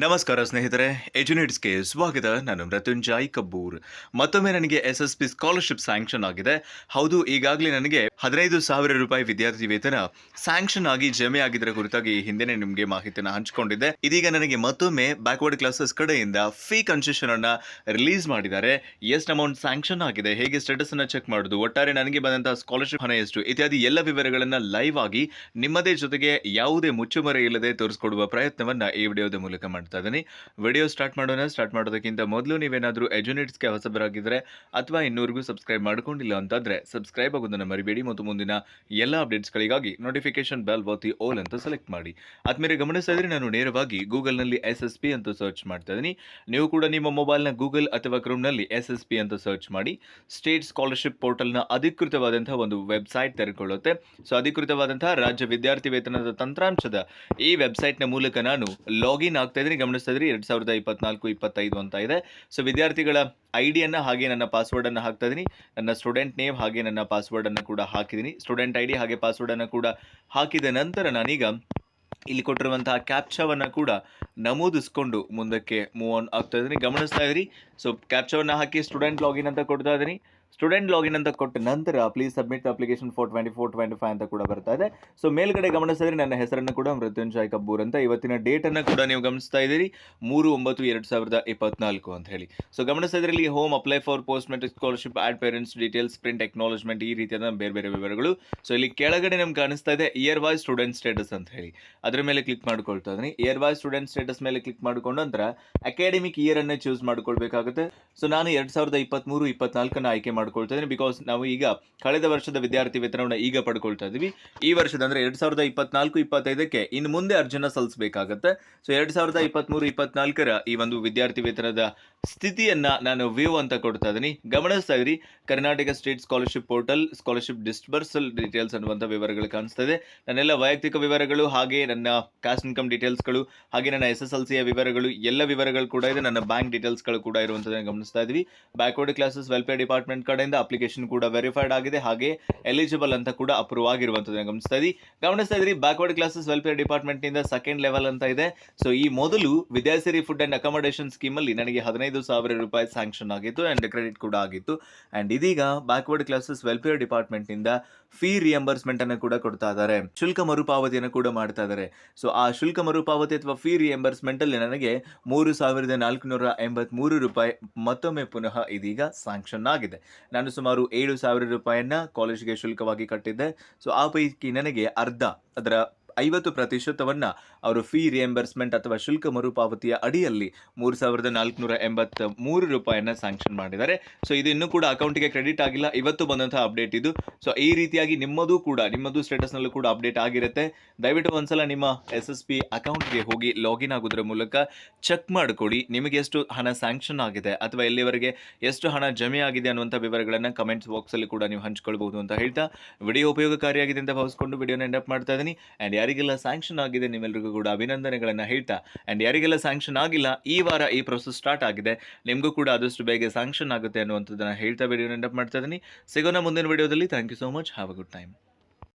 ನಮಸ್ಕಾರ ಸ್ನೇಹಿತರೆ ಎಜುನೇಟ್ಸ್ಗೆ ಸ್ವಾಗತ. ನಾನು ಮೃತ್ಯುಂಜಯ್ ಕಬ್ಬೂರ್. ಮತ್ತೊಮ್ಮೆ ನನಗೆ S S P scholarship sanction ಆಗಿದೆ. ಹೌದು, ಈಗಾಗಲೇ ನನಗೆ ಹದಿನೈದು ಸಾವಿರ ರೂಪಾಯಿ ವಿದ್ಯಾರ್ಥಿ ವೇತನ ಸ್ಯಾಂಕ್ಷನ್ ಆಗಿ ಜಮೆ ಆಗಿದ್ರ ಕುರಿತಾಗಿ ಹಿಂದೆನೆ ನಿಮಗೆ ಮಾಹಿತಿಯನ್ನು ಹಂಚಿಕೊಂಡಿದ್ದೆ. ಇದೀಗ ನನಗೆ ಮತ್ತೊಮ್ಮೆ ಬ್ಯಾಕ್ವರ್ಡ್ ಕ್ಲಾಸಸ್ ಕಡೆಯಿಂದ ಫೀ ಕನ್ಸೆಷನ್ ಅನ್ನ ರಿಲೀಸ್ ಮಾಡಿದ್ದಾರೆ. ಎಷ್ಟು ಅಮೌಂಟ್ ಸ್ಯಾಂಕ್ಷನ್ ಆಗಿದೆ. ಹೇಗೆ ಸ್ಟೇಟಸ್ ಅನ್ನ ಚೆಕ್ ಮಾಡುದು? ಒಟ್ಟಾರೆ ನನಗೆ ಬಂದಂತಹ ಸ್ಕಾಲರ್ಶಿಪ್ ಹಣ ಎಷ್ಟು? ಇತ್ಯಾದಿ ಎಲ್ಲ ವಿವರಗಳನ್ನ ಲೈವ್ ಆಗಿ ನಿಮ್ಮದೇ ಜೊತೆಗೆ ಯಾವುದೇ ಮುಚ್ಚುಮರೆ ಇಲ್ಲದೆ ತೋರಿಸಿಕೊಡುವ ಪ್ರಯತ್ನವನ್ನ ಈ ವಿಡಿಯೋದ ಮೂಲಕ ಮಾಡ್ತಾ ಇದ್ದೀನಿ. ವಿಡಿಯೋ ಸ್ಟಾರ್ಟ್ ಮಾಡೋಣ. ಸ್ಟಾರ್ಟ್ ಮಾಡೋದಕ್ಕಿಂತ ಮೊದಲು ನೀವೇನಾದರೂ ಎಜುನೇಟ್ಸ್ಗೆ ಹೊಸಬರಾಗಿದ್ದರೆ ಅಥವಾ ಇನ್ನೂರಿಗೂ ಸಬ್ಸ್ಕ್ರೈಬ್ ಮಾಡ್ಕೊಂಡಿಲ್ಲ ಅಂತಂದ್ರೆ ಸಬ್ಸ್ಕ್ರೈಬ್ ಆಗೋದನ್ನು ಮರಿಬೇಡಿ. ಮತ್ತು ಮುಂದಿನ ಎಲ್ಲ ಅಪ್ಡೇಟ್ಸ್ಗಳಿಗಾಗಿ ನೋಟಿಫಿಕೇಶನ್ ಬೆಲ್ ಒತ್ತಿ ಓಲ್ ಅಂತ ಸೆಲೆಕ್ಟ್ ಮಾಡಿ. ಆದ್ಮೇಲೆ ಗಮನಿಸ್ತಾ ಇದ್ರೆ ನಾನು ನೇರವಾಗಿ ಗೂಗಲ್ನಲ್ಲಿ ಎಸ್ ಎಸ್ ಪಿ ಅಂತ ಸರ್ಚ್ ಮಾಡ್ತಾ ಇದ್ದೀನಿ. ನೀವು ಕೂಡ ನಿಮ್ಮ ಮೊಬೈಲ್ನ ಗೂಗಲ್ ಅಥವಾ ಕ್ರೋಮ್ನಲ್ಲಿ ಎಸ್ ಎಸ್ ಪಿ ಅಂತ ಸರ್ಚ್ ಮಾಡಿ. ಸ್ಟೇಟ್ ಸ್ಕಾಲರ್ಶಿಪ್ ಪೋರ್ಟಲ್ನ ಅಧಿಕೃತವಾದಂತಹ ಒಂದು ವೆಬ್ಸೈಟ್ ತೆರೆದುಕೊಳ್ಳುತ್ತೆ ಸೊ, ಅಧಿಕೃತವಾದಂತಹ ರಾಜ್ಯ ವಿದ್ಯಾರ್ಥಿ ವೇತನದ ತಂತ್ರಾಂಶದ ಈ ವೆಬ್ಸೈಟ್ನ ಮೂಲಕ ನಾನು ಲಾಗಿನ್ ಆಗ್ತಾ ಇದ್ದೀನಿ. ಗಮನಿಸ್ತಾ ಇದ್ರಿ ಎರಡು ಸಾವಿರದ ಇಪ್ಪತ್ನಾಲ್ಕು, ಇಪ್ಪತ್ತೈದು ಅಂತ ಇದೆ. ಸೊ ವಿದ್ಯಾರ್ಥಿಗಳ ಐ ಡಿಯನ್ನು ಹಾಗೆ ನನ್ನ ಪಾಸ್ವರ್ಡನ್ನು ಹಾಕ್ತಾ ಇದ್ದೀನಿ ನನ್ನ ಸ್ಟೂಡೆಂಟ್ ನೇಮ್ ಹಾಗೆ ನನ್ನ ಪಾಸ್ವರ್ಡ್ ಪಾಸ್ವರ್ಡನ್ನು ಕೂಡ ಹಾಕಿದ್ದೀನಿ ಸ್ಟೂಡೆಂಟ್ ಐ ಡಿ ಹಾಗೆ ಪಾಸ್ವರ್ಡನ್ನು ಕೂಡ ಹಾಕಿದ ನಂತರ ನಾನೀಗ ಇಲ್ಲಿ ಕೊಟ್ಟಿರುವಂತಹ ಕ್ಯಾಪ್ಚಾವನ್ನು ಕೂಡ ನಮೂದಿಸ್ಕೊಂಡು ಮುಂದಕ್ಕೆ ಮೂವ್ ಆನ್ ಆಗ್ತಾ ಇದ್ದೀನಿ. ಗಮನಿಸ್ತಾ ಇದ್ರಿ ಸೊ ಕ್ಯಾಪ್ಚರ್ನ ಹಾಕಿ ಸ್ಟೂಡೆಂಟ್ ಲಾಗಿನ್ ಅಂತ ಕೊಡ್ತಾ ಇದ್ದೀನಿ. ಸ್ಟೂಡೆಂಟ್ ಲಾಗಿನ್ ಅಂತ ಕೊಟ್ಟ ನಂತರ please submit application four twenty four twenty five ಅಂತ ಕೂಡ ಬರ್ತಾ ಇದೆ. ಸೊ ಮೇಲ್ಗಡೆ ಗಮನಿಸಿದ್ರೆ ನನ್ನ ಹೆಸರನ್ನು ಕೂಡ ಮೃತ್ಯುಂಜಯ್ ಕಬ್ಬೂರ್ ಅಂತ ಇವತ್ತಿನ ಡೇಟನ್ನು ಕೂಡ ನೀವು ಗಮನಿಸ್ತಾ ಇದ್ದೀರಿ. ಮೂರು ಒಂಬತ್ತು, ಎರಡು ಸಾವಿರದ ಇಪ್ಪತ್ನಾಲ್ಕು ಅಂತ ಹೇಳಿ. ಸೊ ಗಮನಿಸ್ತಾ ಇದ್ರಲ್ಲಿ home apply for post matric scholarship add parents details print acknowledgement ಈ ರೀತಿಯಾದ ಬೇರೆ ಬೇರೆ ವಿವರಗಳು. ಸೊ ಇಲ್ಲಿ ಕೆಳಗಡೆ ನಮ್ಗೆ ಕಾಣಿಸ್ತಾ ಇದೆ ಇಯರ್ ವೈಸ್ ಸ್ಟೂಡೆಂಟ್ ಸ್ಟೇಟಸ್ ಅಂತ ಹೇಳಿ. ಅದರ ಮೇಲೆ ಕ್ಲಿಕ್ ಮಾಡ್ಕೊಳ್ತಾ ಇದ್ದೀನಿ. ಇಯರ್ ವೈಸ್ ಸ್ಟೂಡೆಂಟ್ ಸ್ಟೇಟಸ್ ಮೇಲೆ ಕ್ಲಿಕ್ ಮಾಡಿಕೊಂಡು ನಂತರ ಅಕಾಡೆಮಿಕ್ ಇಯರ್ ಅನ್ನೇ ಚೂಸ್ ಮಾಡ್ಕೊಳ್ಬೇಕಾಗುತ್ತೆ. ಸೊ ನಾನು ಎರಡ್ ಸಾವಿರದ ಇಪ್ಪತ್ತ್ಮೂರು ಇಪ್ಪತ್ನಾಲ್ಕನ್ನ ಆಯ್ಕೆ ಮಾಡ್ಕೊಳ್ತಾ ಇದ್ದೀನಿ ಬಿಕಾಸ್ ನಾವು ಈಗ ಕಳೆದ ವರ್ಷದ ವಿದ್ಯಾರ್ಥಿ ವೇತನವನ್ನು ಈಗ ಪಡ್ಕೊಳ್ತಾ ಇದ್ದೀವಿ. ಈ ವರ್ಷದ ಅಂದ್ರೆ ಎರಡ್ ಸಾವಿರದ ಇಪ್ಪತ್ನಾಲ್ಕು, ಇಪ್ಪತ್ತೈದಕ್ಕೆ ಇನ್ನು ಮುಂದೆ ಅರ್ಜುನ ಸಲ್ಲಿಸಬೇಕಾಗತ್ತೆ. ಸೊ ಎರಡು ಸಾವಿರದ ಇಪ್ಪತ್ಮೂರು, ಇಪ್ಪತ್ನಾಲ್ಕರ ಈ ಒಂದು ವಿದ್ಯಾರ್ಥಿ ವೇತನದ ಸ್ಥಿತಿಯನ್ನ ನಾನು ವ್ಯೂ ಅಂತ ಕೊಡ್ತಾ ಇದ್ದೀನಿ. ಗಮನಿಸ್ತಾ ಇದ್ರಿ Karnataka state scholarship portal scholarship disbursal details ಅನ್ನುವಂಥ ವಿವರಗಳು ಕಾಣಿಸ್ತಾ ಇದೆ. ನನ್ನೆಲ್ಲ ವೈಯಕ್ತಿಕ ವಿವರಗಳು, ಹಾಗೆ ನನ್ನ ಕ್ಯಾಸ್ಟ್ ಇನ್ಕಮ್ ಡೀಟೇಲ್ಸ್ಗಳು ಹಾಗೆ ನನ್ನ ಎಸ್ ಎಸ್ ಎಲ್ ಸಿಯ ವಿವರಗಳು, ಎಲ್ಲ ವಿವರಗಳು ಕೂಡ ಇದೆ. ನನ್ನ ಬ್ಯಾಂಕ್ ಡೀಟೇಲ್ಸ್ಗಳು ಕೂಡ ಇರುವಂಥದ್ದನ್ನು ಗಮನಿಸ್ತಾ ಇದ್ವಿ ಬ್ಯಾಕ್ವರ್ಡ್ ಕ್ಲಾಸಸ್ ವೆಲ್ಫೇರ್ ಡಿಪಾರ್ಟ್ಮೆಂಟ್ ಕಡೆಯಿಂದ ಅಪ್ಲಿಕೇಶನ್ ಕೂಡ ವೆರಿಫೈಡ್ ಆಗಿದೆ. ಹಾಗೆ ಎಲಿಜಿಬಲ್ ಅಂತ ಕೂಡ ಅಪ್ರೂವ್ ಆಗಿರುವಂಥದ್ದನ್ನು ಗಮನಿಸ್ತಾ ಇದ್ವಿ ಗಮನಿಸ್ತಾ ಇದ್ರಿ ಬ್ಯಾಕ್ವರ್ಡ್ ಕ್ಲಾಸಸ್ ವೆಲ್ಫೇರ್ ಡಿಪಾರ್ಟ್ಮೆಂಟ್ನಿಂದ ಸೆಕೆಂಡ್ ಲೆವೆಲ್ ಅಂತ ಇದೆ. ಸೊ ಈ ಮೊದಲು ವಿದ್ಯಾಸಿರಿ ಫುಡ್ ಅಂಡ್ ಅಕಾಮಡೇಷನ್ ಸ್ಕೀಮಲ್ಲಿ ನನಗೆ ಹದಿನೈದು ಸಾವಿರ ರೂಪಾಯಿ ಸ್ಯಾಂಕ್ಷನ್ ಆಗಿತ್ತು ಆ್ಯಂಡ್ ಕ್ರೆಡಿಟ್ ಕೂಡ ಆಗಿತ್ತು. ಆ್ಯಂಡ್ ಇದೀಗ ಬ್ಯಾಕ್ವರ್ಡ್ ಕ್ಲಾಸಸ್ ವೆಲ್ಫೇರ್ ಡಿಪಾರ್ಟ್ಮೆಂಟ್ನಿಂದ ಫೀ ರಿಯಂಬರ್ಸ್ಮೆಂಟ್ ಅನ್ನು ಕೂಡ ಕೊಡ್ತಾ ಇದ್ದಾರೆ. ಶುಲ್ಕ ಮರುಪಾವತಿಯನ್ನು ಕೂಡ ಮಾಡ್ತಾ ಇದ್ದಾರೆ. ಸೊ ಆ ಶುಲ್ಕ ಮರುಪಾವತಿ ಅಥವಾ ಫೀ ರಿಯಂಬರ್ಸ್ಮೆಂಟ್ ಅಲ್ಲಿ ನನಗೆ ಮೂರು ಸಾವಿರದ ನಾಲ್ಕುನೂರ ಎಂಬತ್ಮೂರು ರೂಪಾಯಿ ಮತ್ತೊಮ್ಮೆ ಪುನಃ ಇದೀಗ ಸ್ಯಾಂಕ್ಷನ್ ಆಗಿದೆ. ನಾನು ಸುಮಾರು ಏಳು ಸಾವಿರ ರೂಪಾಯಿಯನ್ನು ಕಾಲೇಜ್ಗೆ ಶುಲ್ಕವಾಗಿ ಕಟ್ಟಿದ್ದೆ. ಸೊ ಆ ಪೈಕಿ ನನಗೆ ಅರ್ಧ ಅದರ ಐವತ್ತು ಪ್ರತಿಶತವನ್ನ ಅವರು ಫೀ ರಿಯಂಬರ್ಸ್ಮೆಂಟ್ ಅಥವಾ ಶುಲ್ಕ ಮರುಪಾವತಿಯ ಅಡಿಯಲ್ಲಿ ಮೂರು ಸಾವಿರದ ನಾಲ್ಕುನೂರ ಎಂಬತ್ತ ಮೂರು ರೂಪಾಯಿಯನ್ನ ಸ್ಯಾಂಕ್ಷನ್ ಮಾಡಿದ್ದಾರೆ. ಸೊ ಇದು ಇನ್ನೂ ಕೂಡ ಅಕೌಂಟಿಗೆ ಕ್ರೆಡಿಟ್ ಆಗಿಲ್ಲ. ಇವತ್ತು ಬಂದಂತಹ ಅಪ್ಡೇಟ್ ಇದು. ಸೊ ಈ ರೀತಿಯಾಗಿ ನಿಮ್ಮದು ಕೂಡ, ನಿಮ್ಮದು ಸ್ಟೇಟಸ್ನಲ್ಲೂ ಕೂಡ ಅಪ್ಡೇಟ್ ಆಗಿರುತ್ತೆ. ದಯವಿಟ್ಟು ಒಂದ್ಸಲ ನಿಮ್ಮ ಎಸ್ ಎಸ್ ಪಿ ಅಕೌಂಟ್ಗೆ ಹೋಗಿ ಲಾಗಿನ್ ಆಗೋದ್ರ ಮೂಲಕ ಚೆಕ್ ಮಾಡಿಕೊಡಿ. ನಿಮಗೆ ಎಷ್ಟು ಹಣ ಸ್ಯಾಂಕ್ಷನ್ ಆಗಿದೆ ಅಥವಾ ಎಲ್ಲಿವರೆಗೆ ಎಷ್ಟು ಹಣ ಜಮೆ ಆಗಿದೆ ಅನ್ನುವಂಥ ವಿವರಗಳನ್ನು ಕಮೆಂಟ್ಸ್ ಬಾಕ್ಸಲ್ಲಿ ಕೂಡ ನೀವು ಹಂಚ್ಕೊಳ್ಬಹುದು ಅಂತ ಹೇಳ್ತಾ. ವಿಡಿಯೋ ಉಪಯೋಗಕಾರಿಯಾಗಿದೆ ಅಂತ ಭಾವಿಸ್ಕೊಂಡು ವಿಡಿಯೋನ ಅಪ್ ಮಾಡ್ತಾ ಇದ್ದೀನಿ. ಆ್ಯಂಡ್ ಯಾರಿಗೆಲ್ಲ ಸ್ಯಾಂಕ್ಷನ್ ಆಗಿದೆ ನಿಮ್ಮೆಲ್ಲರಿಗೂ ಕೂಡ ಅಭಿನಂದನೆಗಳನ್ನು ಹೇಳ್ತಾ ಆ್ಯಂಡ್ ಯಾರಿಗೆಲ್ಲ ಸ್ಯಾಂಕ್ಷನ್ ಆಗಿಲ್ಲ, ಈ ವಾರ ಈ ಪ್ರೊಸೆಸ್ ಸ್ಟಾರ್ಟ್ ಆಗಿದೆ, ನಿಮಗೂ ಕೂಡ ಆದಷ್ಟು ಬೇಗ ಸ್ಯಾಂಕ್ಷನ್ ಆಗುತ್ತೆ ಅನ್ನುವಂಥದ್ದನ್ನು ಹೇಳ್ತಾ ವಿಡಿಯೋ ಅಪ್ ಮಾಡ್ತಾ ಇದ್ದೀನಿ ಸಿಗೋಣ ಮುಂದಿನ ವಿಡಿಯೋದಲ್ಲಿ thank you so much have a good time